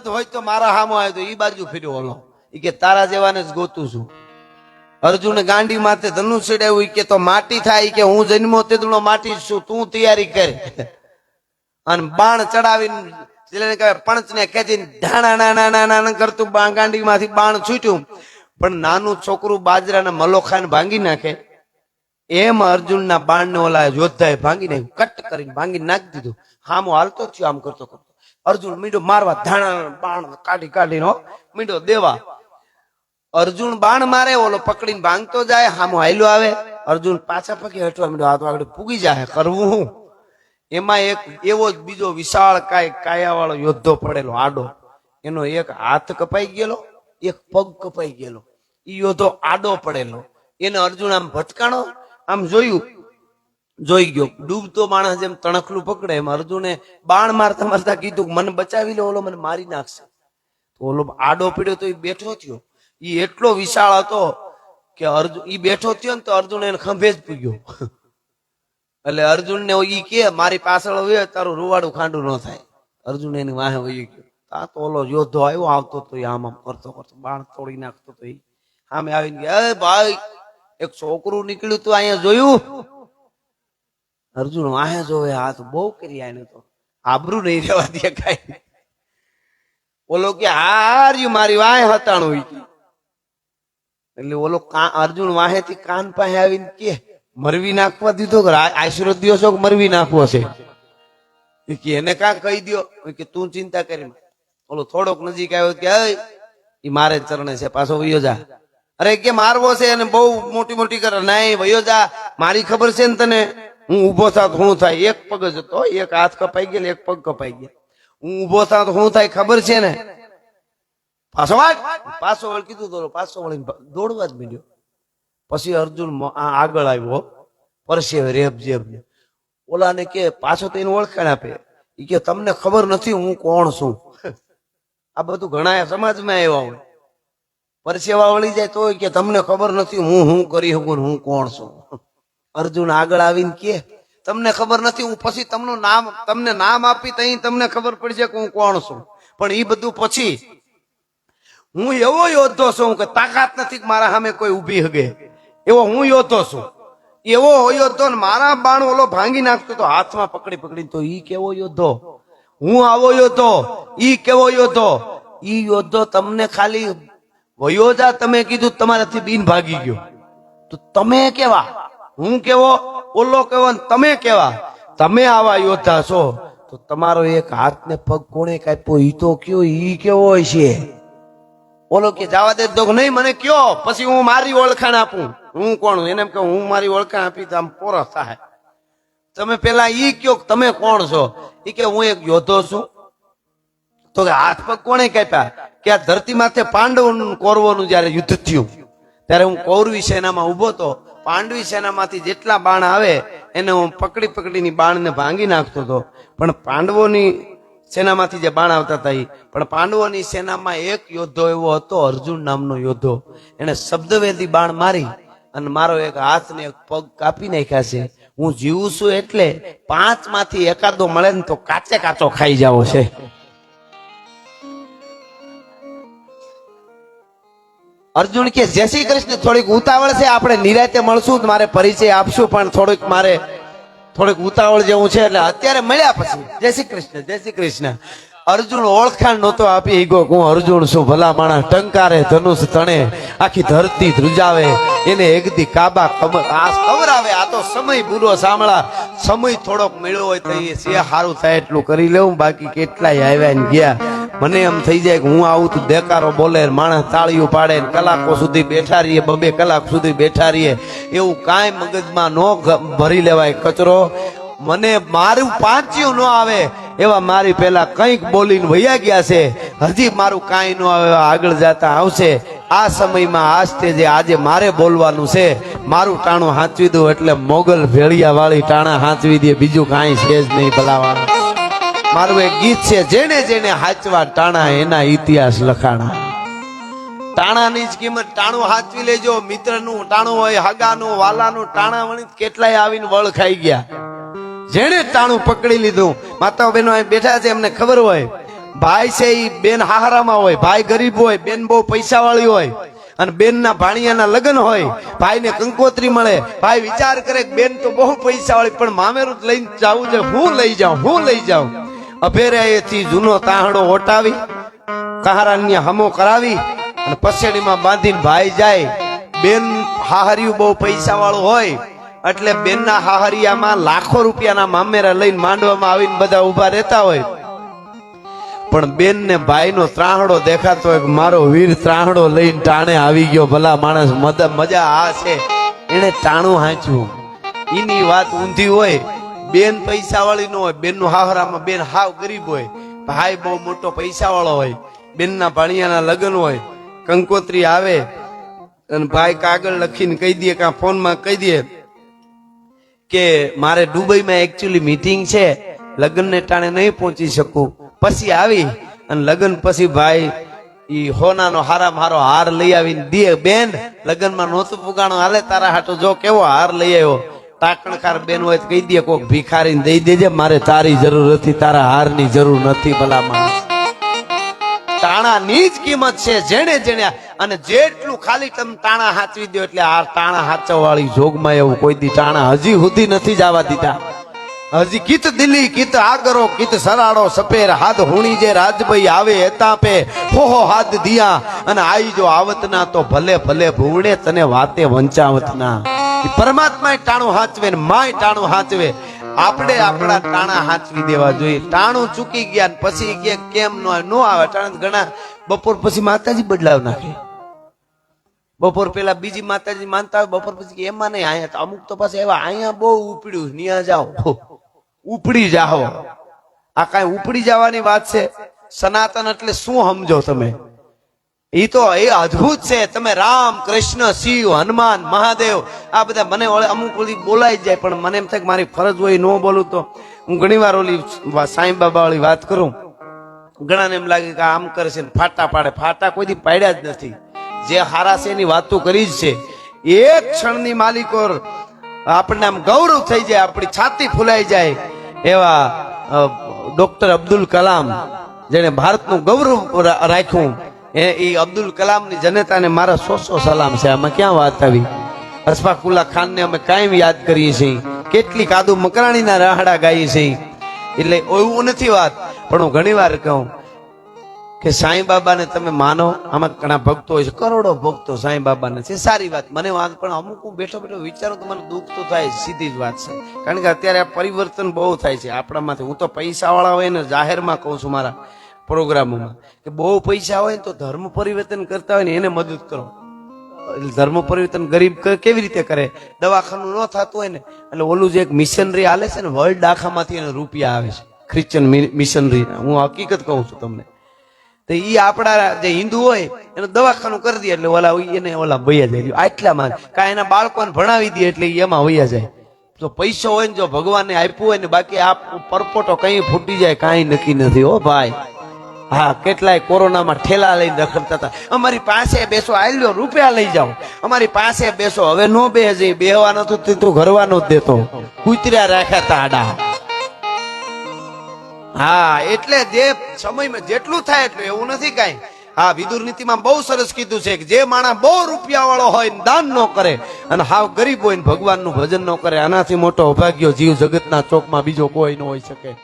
મરદ હોય તો મારા હામો આવ્યો તો એ બાજુ ફેર્યો ઓલો. એ કે તારા જેવાને જ ગોતું છું. અર્જુન ગાંડી માથે ધનુષ ચડાવ્યું કે તો માટી થાય કે હું જન્મો તેદડો માટી છું, તું તૈયારી કર. અને બાણ ચડાવીને કહેવાય પંચને ખેંચીને ઢાણા નાના નાના કરતું ગાંડી ગાંડીમાંથી બાણ છૂટ્યું. પણ નાનું છોકરું બાજરાના મલોખાને ભાંગી નાખે. એમ અર્જુનના બાણને ઓલા યોદ્ધાએ ભાંગી નાખ્યું, કટ કરીને ભાંગી નાખી દીધું. હામો હાલતો થયો આમ કરતો કરતો. અર્જુન મીંડો મારવા ધાણા, બાણ કાઢી કાઢીને મીંડો દેવા. અર્જુન બાણ મારે, ઓલો પકડીને ભાંગતો જાય, હામો હાલ્યો આવે. અર્જુન પાછા પગે હટવા મીંડો હાથ આગળ પૂગી જાય, કરવું હું? એમાં એક એવો જ બીજો વિશાળ કાય કાયા વાળો યોદ્ધો પડેલો, આડો. એનો એક હાથ કપાઈ ગયેલો, એક પગ કપાઈ ગયેલો. એ યોદ્ધો આડો પડેલો. એને અર્જુન આમ ભટકાણો, આમ જોયું જોઈ ગયો. ડૂબતો માણસ જેમ તણખલું પકડે એમ અર્જુને બાણ મારતા મારતા કીધું, મને બચાવી લે, ઓલો મને મારી નાખશે. ઓલો આડો પીડ્યો તો એ બેઠો થયો. એ એટલો વિશાળ હતો કે અર્જુન એ બેઠો થયો ને તો અર્જુન એને ખંભે જ પૂગ્યો. એટલે અર્જુન ને ઈ કે, મારી પાછળ હોય તારું રૂવાડું ખાંડું ન થાય. અર્જુન એની વાહે વહી ગયો. આ તો ઓલો યોદ્ધો આવ્યો, આવતો તો આમ આમ કરતો કરતો બાણ તોડી નાખતો તો એ સામે આવીને કે, "એ ભાઈ, એક છોકરું નીકળ્યું તું અહીંયા જોયું? અર્જુન વાહે જોવે હાથ, બહુ કરી આને તો. આબરૂ નહીં રહેવા દે કાંઈ. ઓલો કે, હાર ઈ મારી વાહે હતાણું એટલે ઓલો અર્જુન વાહેથી કાન પાસે આવીને કે, મરવી નાખવા દીધો કે આશીર્વાદ દ્યો છો કે મરવી નાખવો છે? કે, એને કા કહી દ્યો? કે, તું ચિંતા કરી. ઓલો થોડોક નજીક આવ્યો કે એ મારે ચરણે છે, પાછો વયો જા. અરે કે, મારવો છે અને બહુ મોટી મોટી કરે નહીં વયો જા. મારી ખબર છે ને તને. હું ઊભો થાત શું થાય? એક પગ જ હતો. એક હાથ કપાઈ ગયેલ એક પગ કપાઈ ગયા. હું ઊભો થાત હું થાય ખબર છે ને? પાછો વાળ પાછો વળ કીધું તો પાછો વળીને દોડવા જ માંડ્યો. પછી અર્જુન આગળ આવ્યો. પરસે રેબ જેબ ઓલાને કે, પાછો તો એને ઓળખાણ આપે. એ કે, તમને ખબર નથી હું કોણ છું. આ બધું ઘણા સમાજમાં આવ્યા હોય. પરસેવા વળી જાય તો કે, તમને ખબર નથી હું હું કરી શકું હું કોણ છું. અર્જુન આગળ આવીને કે તમને ખબર નથી, હું પછી તમનું નામ, તમને નામ આપી તઈ તમને ખબર પડશે કે હું કોણ છું. પણ એ બધું પછી હું એવો યોદ્ધો છું કે તાકાત નથી મારા સામે કોઈ ઊભી હગે. એવો હું યોદ્ધો છું. એવો યોદ્ધો મારા બાણ ઓલો ભાંગી નાખતો તો હાથમાં પકડી પકડી તો ઈ કેવો યોદ્ધો? હું આવો યોદ્ધો? ઈ કેવો યોદ્ધો? ઈ યોદ્ધો તમને ખાલી વયોજા તમે કીધું તમારાથી બીન ભાગી ગયો. તો તમે કેવા? હું કેવો? ઓલો કેવો તમે કેવા? તમે આવા યોદ્ધા છો. તો તમારો એક હાથ ને પગ કોણે કાપ્યો? ઈ તો કયો? ઈ કેવો છે? ઓલો કે, જવા દે તો નહીં, મને કયો? પછી હું મારી ઓળખાણ આપું. હું કોણ? એને કે હું મારી ઓળખાણ આપી તો આમ પોરસ થાય. તમે પેલા ઈ કયો તમે કોણ છો? ઈ કે, હું એક યોદ્ધો છું. તો કે, હાથ, પગ કોણે કાપ્યા? કે, આ ધરતી માથે પાંડવ કૌરવોનું જયારે યુદ્ધ થયું, ત્યારે હું કૌરવી સેનામાં ઊભો તો પાંડવી સેનામાંથી જેટલા બાણ આવે, એને હું પકડી પકડીની બાણને ભાંગી નાખતો હતો. પણ પાંડવોની સેનામાંથી જે બાણ આવતા હતા ઈ, પણ પાંડવોની સેનામાં એક યોદ્ધો એવો હતો, અર્જુન નામનો યોદ્ધો. એને શબ્દવેદી બાણ મારી અને મારો એક હાથ ને એક પગ કાપી નાખ્યા છે. હું જીવું છું એટલે પાંચમાંથી એકાદો મળે ને તો કાચે કાચો ખાઈ જાવો છે. અર્જુન કે, જય શ્રી કૃષ્ણ, થોડીક ઉતાવળ છે, આપણે નિરાતે મળશું મારે પરિચય આપશું, પણ થોડીક મારે, થોડીક ઉતાવળ જેવું છે, એટલે અત્યારે મળ્યા પછી. જય શ્રી કૃષ્ણ, જય શ્રી કૃષ્ણ. અર્જુન ઓળખાણ નહોતો આપી ઈગો હું અર્જુન છું, ભલા માણસ, ટંકારે, ધનુષ તણે, આખી ધરતી ધ્રુજાવે, એને એકદી કાબા ખબર, આ ખબર આવે, આ તો સમય ભૂલો સાંભળા, સમય થોડોક મળ્યો હોય તો એ સારું થાય, એટલું કરી લેવું, બાકી કેટલાય આવ્યા ને ગયા. મને એમ થઈ જાય કે હું આવું તો દેકારો બોલે માણસ તાળીઓ પાડે કલાકો સુધી બેઠા રહીએ, બબે કલાક સુધી બેઠા રહીએ. એવું કાંઈ મગજમાં ન ભરી લેવાય કચરો. મને મારું પાંચ્યું ન આવે, એવા મારી પેલા કંઈક બોલીને વૈયા ગયા છે. હજી મારું કાંઈ ન આવે આગળ જતા આવશે. આ સમયમાં આ સ્ટેજે આજે મારે બોલવાનું છે, મારું ટાણું હાંચવી દઉં એટલે મોગલ ભેળિયા વાળી ટાણા હાંચવી દે, બીજું કાંઈ છે જ નહીં ભલાવાળા. મારું એક ગીત છે જેને જેને હાચવા ટાણા એના ઇતિહાસ લખાણા. ટાણાની જ કિંમત ટાણું હાચવી લેજો, મિત્રનું ટાણું હોય, હગાનું, વાલાનું, ટાણા વણી કેટલાય આવીને વળ ખાઈ ગયા. જેણે ટાણું પકડી લીધું. માતા બહેનો બેઠા છે, એમને ખબર હોય. ભાઈ છે એ બેન હાહારામાં હોય, ભાઈ ગરીબ હોય, બેન બહુ પૈસાવાળી હોય. અને બેનના ભાણિયાના લગ્ન હોય, ભાઈને કંકોત્રી મળે. ભાઈ વિચાર કરે બેન તો બહુ પૈસા વાળી પણ મામેરું જ લઈને જાવું છે, હું લઈ જાઉં, હું લઈ જાઉં. અભેરાએથી જૂનો તાહણો ઓટાવી, કહારાન્ય હમો કરાવી અને પસેડીમાં બાંધીને ભાઈ જાય. બેન હાહરિયું બહુ પૈસાવાળું હોય, એટલે બેનના હાહરિયામાં લાખો રૂપિયાના મામેરા લઈને માંડવામાં આવીને બધા ઊભા રહેતા હોય. પણ બેન ને ભાઈ નો ત્રાહડો દેખાતો હોય મારો વીર ત્રાહડો લઈને ટાણે આવી ગયો, ભલા માણસ મજા આ છે. એને ટાણું હાંચ્યું. એની વાત ઊંધી હોય બેન પૈસા વાળી ન હોય બેનનું હાહરામાં બેન હાવ ગરીબ હોય, ભાઈ બહુ મોટો પૈસા વાળો હોય બેન ના ભાણિયાના લગ્ન હોય, કંકોત્રી આવે, અને ભાઈ કાગળ લખીને કહી દે, કાં ફોનમાં કહી દે કે મારે દુબઈમાં એકચ્યુઅલી મીટિંગ છે, લગ્નને ટાણે નહીં પહોંચી શકું. પછી આવી, અને લગ્ન પછી ભાઈ ઈ હોનાનો હારા મારો હાર લઈ આવીને દે બેન, લગ્નમાં નહોતું પુગાણો, હાલે તારા હાટો જો કેવો હાર લઈ આવ્યો. ટાકણકાર બેન હોય કહી દે, કોક ભિખારીને દઈ દેજે, મારે તારી જરૂર નથી, તારા હારની જરૂર નથી ભલા માણસ ટાણાની જ કિંમત છે, જેણે જેણે અને જેટલું ખાલી તમે તાણા હાચવી દો એટલે આ તાણા હાચવા વાળી જોગમાં એવું કોઈ દી તાણા હજી સુધી નથી જવા દીધા. હજી કિત દિલ્હી કિત આગરો, કિત સરાડો સપેર હાથ હુણી જે રાજભાઈ આવે એતાપે હો હો હાથ દિયા, અને આઈ જો આવતના તો ભલે ભલે ભૂણે તને વાતે વંચાવતના. પરમાત્મા ટાણું હાચવે ને માય ટાણું હાચવે આપણે આપણા ટાણા હાચવી દેવા જોઈએ. ટાણું ચૂકી ગયા પછી કે કેમ નો આવે? ટાણા ઘણા બપોર પછી માતાજી બદલાવ નાખે. બપોર પેલા બીજી માતાજી માનતા હોય, બપોર પછી એમાં નહીં, અહીંયા અમુક તો પાસે એવા અહીંયા બહુ ઉપડ્યું ન્યા જાઓ. ઉપડી જાઓ. આ કાંઈ ઉપડી જવાની વાત છે? સનાતન એટલે શું સમજો તમે? એ તો એ અદ્ભુત છે. તમે રામ, કૃષ્ણ, શિવ, હનુમાન, મહાદેવ, આ બધા મને અમુક ઓલી બોલાઈ જાય, પણ મને એમ થાય મારી ફરજ હોય ન બોલું તો. હું ઘણી વાર ઓલી સાંઈ બાબા વાળી વાત કરું. ઘણાને એમ લાગે કે આમ કરે છે ને ફાટા પાડે. ફાટા કોઈ દી પાડ્યા જ નથી. જે હારા એની વાતો કરી જ છે. એક ક્ષણની માલિકો આપણને આમ ગૌરવ થઈ જાય, આપણી છાતી ફૂલાઈ જાય એવા ડોક્ટર અબ્દુલ કલામ જેને ભારતનું ગૌરવ રાખ્યું. એ, ઈ અબ્દુલ કલામની જનતાને મારા સો સો સલામ છે. આમાં ક્યાં વાત આવી? અશફાકુલ્લા ખાનને અમે કાયમ યાદ કરીએ છીએ. કેટલી કાદુ મકરાણીના રાહડા ગાઈએ છીએ. એટલે એવું નથી વાત, પણ હું ઘણી વાર કહું કે સાંઈ બાબાને તમે માનો, આમાં ઘણા ભક્તો હોય છે. કરોડો ભક્તો સાંઈ બાબાને છે. સારી વાત. મને વાત, પણ અમુક હું બેઠો બેઠો વિચારો તો મને દુઃખ તો થાય, સીધી જ વાત છે. કારણ કે અત્યારે આ પરિવર્તન બહુ થાય છે. આપણામાંથી હું તો પૈસા વાળા હોય ને જાહેરમાં કહું છું મારા. પ્રોગ્રામોમાં કે બહુ પૈસા હોય તો ધર્મ પરિવર્તન કરતા હોય ને એને મદદ કરો. ધર્મ પરિવર્તન ગરીબ કેવી રીતે કરે? દવાખાનું ન થતું હોય ને, એટલે ઓલું જે એક મિશનરી હાલે છે ને, વર્લ્ડ આખામાંથી એને રૂપિયા આવે છે. Christian missionary. હું હકીકત કહું છું તમને. તો એ આપણા જે હિન્દુ હોય, એને દવાખાનું કરી દે એટલે ઓલા એને ઓલા વૈયા જાય. આટલામાં કાંઈ એના બાળકોને ભણાવી દે એટલે એમાં વૈયા જાય. જો પૈસો હોય ને, જો ભગવાનને આપ્યું હોય ને, બાકી આ પરપોટો કઈ ફૂટી જાય, કાંઈ નક્કી નથી. હો ભાઈ હા, કેટલાય કોરોનામાં ઠેલા લઈને રખડતા હતા. અમારી પાસે બેસો આલ્યો રૂપિયા લઈ જાઓ. અમારી પાસે બેસો, હવે નો બે જઈ બેહવાનો તો તું ઘરવાનો જ દેતો. કૂતર્યા રાખ્યા તા આડા હા, એટલે જે સમયમાં જેટલું થાય એટલું, એવું નથી કાંઈ. હા, વિદુર નીતિમાં બહુ સરસ કીધું છે કે જે માણસ બહુ રૂપિયા વાળો હોય દાન ન કરે અને હાવ ગરીબ હોય ભગવાનનું ભજન ન કરે, આનાથી મોટો અભાગ્યો જીવ જગતના ચોકમાં બીજો કોઈ ન હોઈ શકે.